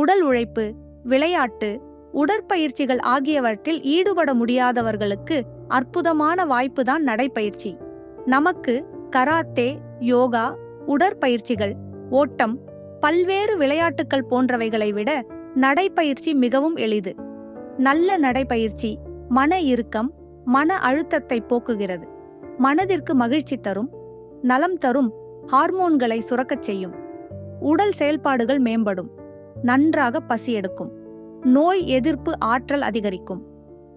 உடல் உழைப்பு விளையாட்டு உடற்பயிற்சிகள் ஆகியவற்றில் ஈடுபட முடியாதவர்களுக்கு அற்புதமான வாய்ப்புதான் நடைப்பயிற்சி. நமக்கு கராத்தே யோகா உடற்பயிற்சிகள் ஓட்டம் பல்வேறு விளையாட்டுகள் போன்றவைகளை விட நடைப்பயிற்சி மிகவும் எளிது. நல்ல நடைப்பயிற்சி மன இறுக்கம் மன அழுத்தத்தை போக்குகிறது. மனதிற்கு மகிழ்ச்சி தரும் நலம் தரும் ஹார்மோன்களை சுரக்கச் செய்யும். உடல் செயல்பாடுகள் மேம்படும். நன்றாக பசி எடுக்கும் நோய் எதிர்ப்பு ஆற்றல் அதிகரிக்கும்.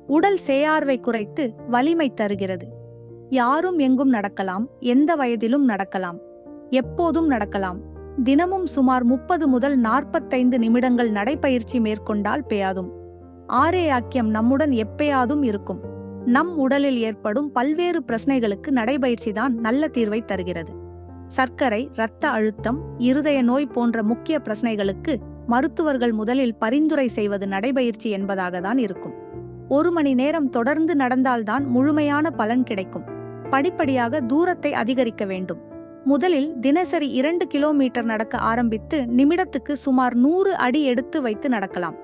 உடல் சேயார்வை குறைத்து வலிமை தருகிறது. யாரும் எங்கும் நடக்கலாம் எந்த வயதிலும் நடக்கலாம் எப்போதும் நடக்கலாம். தினமும் சுமார் முப்பது முதல் நாற்பத்தைந்து நிமிடங்கள் நடைப்பயிற்சி மேற்கொண்டால் பெயாதும். ஆரேயாக்கியம் நம்முடன் எப்பயாதும் இருக்கும். நம் உடலில் ஏற்படும் பல்வேறு பிரச்சனைகளுக்கு நடைபயிற்சிதான் நல்ல தீர்வை தருகிறது. சர்க்கரை இரத்த அழுத்தம் இருதய நோய் போன்ற முக்கிய பிரச்சனைகளுக்கு மருத்துவர்கள் முதலில் பரிந்துரை செய்வது நடைபயிற்சி என்பதாக தான் இருக்கும். ஒரு மணி நேரம் தொடர்ந்து நடந்தால்தான் முழுமையான பலன் கிடைக்கும். படிப்படியாக தூரத்தை அதிகரிக்க வேண்டும். முதலில் தினசரி இரண்டு கிலோமீட்டர் நடக்க ஆரம்பித்து நிமிடத்துக்கு சுமார் நூறு அடி எடுத்து வைத்து நடக்கலாம்.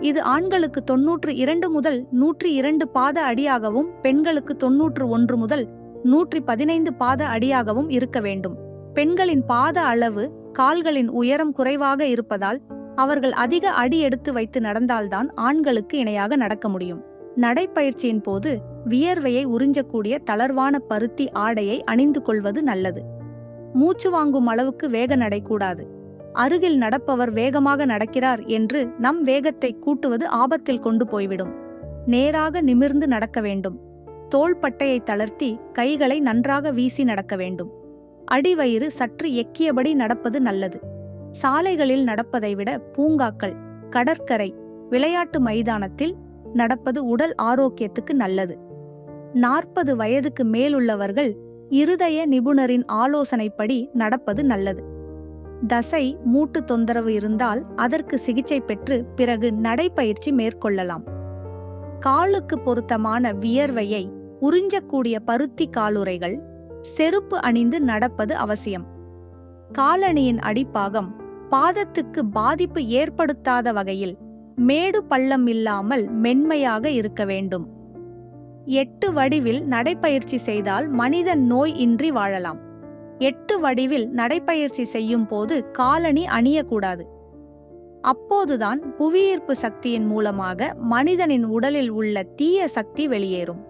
இது ஆண்களுக்கு தொன்னூற்று இரண்டு முதல் நூற்றி இரண்டு பாத அடியாகவும் பெண்களுக்கு தொன்னூற்று ஒன்று முதல் நூற்றி பதினைந்து பாத அடியாகவும் இருக்க வேண்டும். பெண்களின் பாத அளவு கால்களின் உயரம் குறைவாக இருப்பதால் அவர்கள் அதிக அடி எடுத்து வைத்து நடந்தால்தான் ஆண்களுக்கு இணையாக நடக்க முடியும். நடைப்பயிற்சியின் போது வியர்வையை உறிஞ்சக்கூடிய தளர்வான பருத்தி ஆடையை அணிந்து கொள்வது நல்லது. மூச்சு வாங்கும் அளவுக்கு வேக நடை கூடாது அருகில் நடப்பவர் வேகமாக நடக்கிறார் என்று நம் வேகத்தை கூட்டுவது ஆபத்தில் கொண்டு போய்விடும். நேராக நிமிர்ந்து நடக்க வேண்டும். தோள்பட்டையை தளர்த்தி கைகளை நன்றாக வீசி நடக்க வேண்டும். அடிவயிறு சற்று எக்கியபடி நடப்பது நல்லது. சாலைகளில் நடப்பதை விட பூங்காக்கள் கடற்கரை விளையாட்டு மைதானத்தில் நடப்பது உடல் ஆரோக்கியத்துக்கு நல்லது. நாற்பது வயதுக்கு மேலுள்ளவர்கள் இருதய நிபுணரின் ஆலோசனைப்படி நடப்பது நல்லது. தசை மூட்டு தொந்தரவு இருந்தால் அதற்கு சிகிச்சை பெற்று பிறகு நடைப்பயிற்சி மேற்கொள்ளலாம். காலுக்கு பொருத்தமான வியர்வையை உறிஞ்சக்கூடிய பருத்தி காலுறைகள் செருப்பு அணிந்து நடப்பது அவசியம். காலணியின் அடிப்பாகம் பாதத்துக்கு பாதிப்பு ஏற்படுத்தாத வகையில் மேடு பள்ளம் இல்லாமல் மென்மையாக இருக்க வேண்டும். எட்டு வடிவில் நடைப்பயிற்சி செய்தால் மனிதன் நோய் இன்றி வாழலாம். எட்டு வடிவில் நடைப்பயிற்சி செய்யும் போது காலணி அணியக்கூடாது. அப்போதுதான் புவியீர்ப்பு சக்தியின் மூலமாக மனிதனின் உடலில் உள்ள தீய சக்தி வெளியேறும்.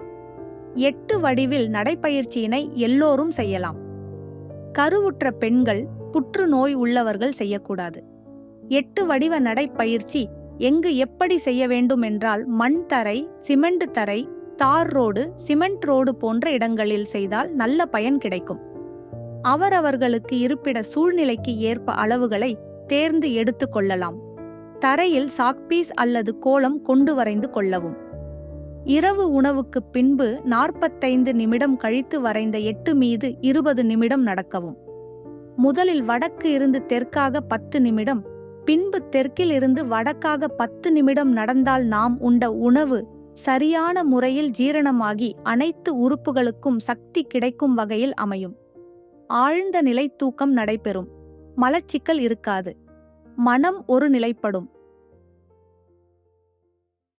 எட்டு வடிவில் நடைப்பயிற்சியினை எல்லோரும் செய்யலாம். கருவுற்ற பெண்கள் புற்றுநோய் உள்ளவர்கள் செய்யக்கூடாது. எட்டு வடிவ நடைப்பயிற்சி எங்கு எப்படி செய்ய வேண்டும் என்றால் மண் தரை சிமெண்ட் தரை தார் ரோடு சிமெண்ட் ரோடு போன்ற இடங்களில் செய்தால் நல்ல பயன் கிடைக்கும். அவரவர்களுக்கு இருப்பிட சூழ்நிலைக்கு ஏற்ப அளவுகளை தேர்ந்து எடுத்து கொள்ளலாம். தரையில் சாக்பீஸ் அல்லது கோலம் கொண்டு வரைந்து கொள்ளவும். இரவு உணவுக்கு பின்பு நாற்பத்தைந்து நிமிடம் கழித்து வரைந்த எட்டு மீது இருபது நிமிடம் நடக்கவும். முதலில் வடக்கு இருந்து தெற்காக பத்து நிமிடம் பின்பு தெற்கில் இருந்து வடக்காக பத்து நிமிடம் நடந்தால் நாம் உண்ட உணவு சரியான முறையில் ஜீரணமாகி அனைத்து உறுப்புகளுக்கும் சக்தி கிடைக்கும் வகையில் அமையும். ஆழ்ந்த நிலை தூக்கம் நடைபெறும். மலச்சிக்கல் இருக்காது. மனம் ஒரு நிலைப்படும்.